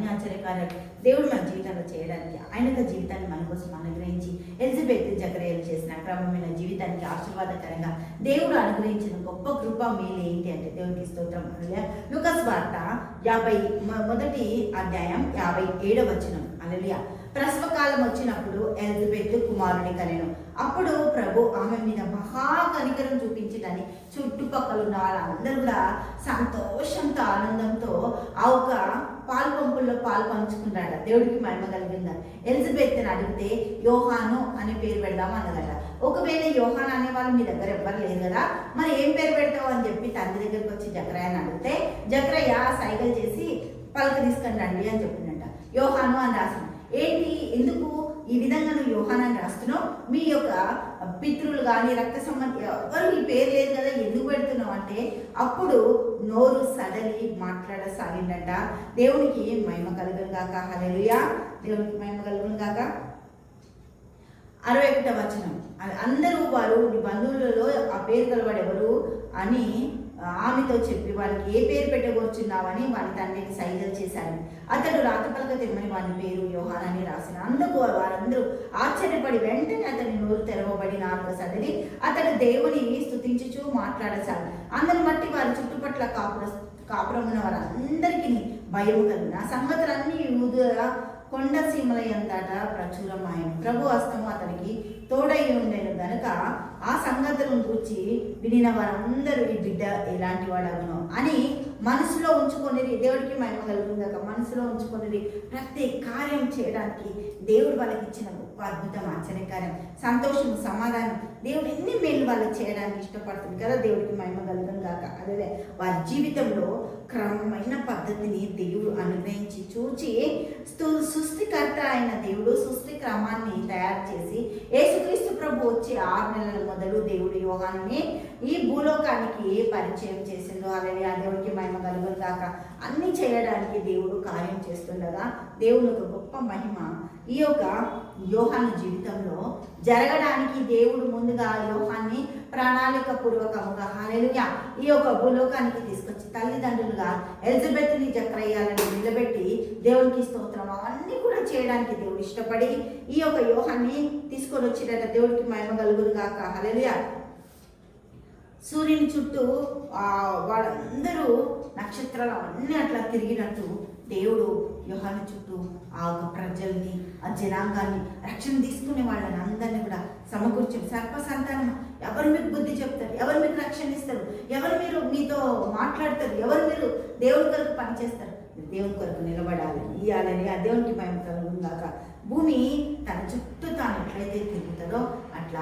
మన జీవితంలో చేయడానికి ఆయన యొక్క జీవితాన్ని మన కోసం అనుగ్రహించి ఎలిజబెత్ జకరేలు చేసిన క్రమమైన జీవితానికి ఆశీర్వాదకరంగా దేవుడు అనుగ్రహించిన గొప్ప కృప మేలు ఏంటి అంటే దేవునికి స్తోత్రం. అలా లుకస్ వార్త యాభై మొదటి అధ్యాయం యాభై ఏడవ వచనం. అలలియా ప్రసవ కాలం వచ్చినప్పుడు ఎలిజబెత్ కుమారుని కలిను అప్పుడు ప్రభు ఆమె మీద మహా కనికరం చూపించడని చుట్టుపక్కల ఉన్న వాళ్ళందరూ కూడా సంతోషంతో ఆనందంతో ఆ ఒక పాలు పంపుల్లో పాలు పంచుకున్నాడు దేవుడికి మహిమ కలిగిందా? ఎలిజబెత్ని అడిగితే యోహాను అనే పేరు పెడదాం అన్నదట. ఒకవేళ యోహాన్ అనే వాళ్ళు మీ దగ్గర ఎవ్వరు లేరు కదా మరి ఏం పేరు పెడతావు అని చెప్పి తండ్రి దగ్గరికి వచ్చి జక్రయ్యని అడిగితే జక్రయ్య సైకిల్ చేసి పలక తీసుకొని రండి అని చెప్పిందంట యోహాను అని రాసిన. ఏంటి? ఎందుకు ఈ విధంగా నువ్వు అని రాస్తున్నావు? మీ యొక్క పితృలు కానీ రక్త సంబంధి ఎవరు మీ పేరు లేదు కదా ఎందుకు అంటే అప్పుడు నోరు సడలి మాట్లాడసాగిండట దేవునికి మహిమ కలుగును గాక. హల్లెలూయా. దేవునికి మహిమ కలుగును గాక. అరవై ఒకట వచనం. అందరూ వారు నీ బంధువులలో ఆ పేరు గలవాడు ఎవరు అని ఆమెతో చెప్పి వాళ్ళకి ఏ పేరు పెట్టకూర్చున్నావని వారి తండ్రికి సైగలు చేశారు అతడు రాతపలక తెమ్మని వాని పేరు యోహాన్ అని రాసిన. అందుకు వారందరూ ఆశ్చర్యపడి వెంటనే అతని నోరు తెరవబడి నాలుగు సదిరి అతడు దేవుని స్థుతించుచూ మాట్లాడసాడు అందరిని బట్టి వారి చుట్టుపట్ల కాపుర కాపురం ఉన్న వారందరికీ భయము కలిగిన. సంగతులన్నీ యూదుల కొండ సీమల ఎంతట ప్రచురమాయం ప్రభు హస్తము అతనికి తోడై ఉండేను గనుక ఆ సంగతులను గురించి వినిన వారందరూ ఈ బిడ్డ ఎలాంటి వాడవును అని మనసులో ఉంచుకొని దేవుడికి మహిమ కలుగుతుందాక మనసులో ఉంచుకున్నది ప్రతి కార్యం చేయడానికి దేవుడు వాళ్ళకి ఇచ్చిన గొప్ప అద్భుతం ఆశ్చర్యకార్యం సంతోషం సమాధానం. దేవుడు ఎన్ని మేలు వాళ్ళకి చేయడానికి ఇష్టపడుతుంది కదా దేవుడికి మహిమ కలుగును కాక అదే వారి జీవితంలో క్రమమైన పద్ధతిని దేవుడు అనుగ్రహించి చూచి స్తు- సృష్టికర్త అయిన దేవుడు సృష్టి క్రమాన్ని తయారు చేసి యేసుక్రీస్తు ప్రభు వచ్చి ఆరు నెలల మొదలు దేవుడు యోగాన్ని ఈ భూలోకానికి పరిచయం చేసిందో అలాగే ఆ దేవుడికి మహిమ కలుగును కాక అన్ని చేయడానికి దేవుడు కార్యం చేస్తుండగా దేవుని ఒక గొప్ప మహిమ ఈ యొక్క యోహాను జీవితంలో జరగడానికి దేవుడు ముందుగా యోహాన్ని ప్రణాళిక పూర్వకముగా హాలేలుగా ఈ యొక్క భూలోకానికి తీసుకొచ్చి తల్లిదండ్రులుగా ఎలిజబెత్ని జక్రయ్యాలని నిలబెట్టి దేవునికి స్తోత్రం అవన్నీ కూడా చేయడానికి దేవుడు ఇష్టపడి ఈ యొక్క యోహాన్ని తీసుకొని వచ్చినట్టు దేవుడికి మహిమ కలుగురుగాక సూర్యుని చుట్టూ వాళ్ళందరూ నక్షత్రాలు అన్నీ అట్లా తిరిగినట్టు దేవుడు యోహాను చుట్టూ ఆ యొక్క ప్రజల్ని ఆ జనాంగాన్ని రక్షణ తీసుకునే వాళ్ళని అందరినీ కూడా సమకూర్చారు సర్ప సంతానం ఎవరు మీకు బుద్ధి చెప్తారు? ఎవరు మీకు రక్షణ ఇస్తారు? ఎవరు మీరు మీతో మాట్లాడతారు? ఎవరు మీరు దేవుని కొరకు పనిచేస్తారు దేవుని కొరకు నిలబడాలి. ఇవ్వాలని ఆ దేవునికి భయం కలుగుందాక భూమి తన చుట్టూ తాను ఎట్లయితే తిరుగుతుందో పట్ల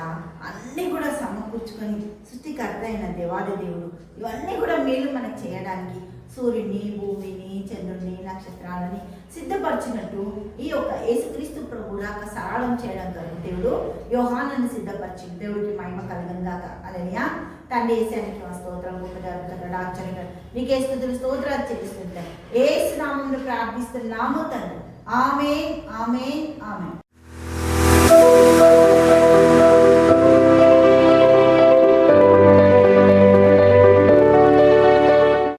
అన్నీ కూడా సమకూర్చుకొని సృష్టికర్త అయిన దేవాది దేవుడు. ఇవన్నీ కూడా మేలు మనకు చేయడానికి సూర్యుని భూమిని చంద్రుని నక్షత్రాలని సిద్ధపరిచినట్టు ఈ యొక్క యేసుక్రీస్తు ప్రభు రాక సరళం చేయడం కొరకు దేవుడు యోహానని సిద్ధపరిచి దేవుడికి మహిమ కలగంగాక అలనియా తండ్రి ఏసానికి మా స్తోత్రం గొప్పగా అద్భుతంగా ఆశ్చర్యంగా నీకే స్థుతులు స్తోత్రాలు చెల్లిస్తుంటారు ఏ స్నామంలో ప్రార్థిస్తున్నాము తండ్రి. ఆమె ఆమె ఆమె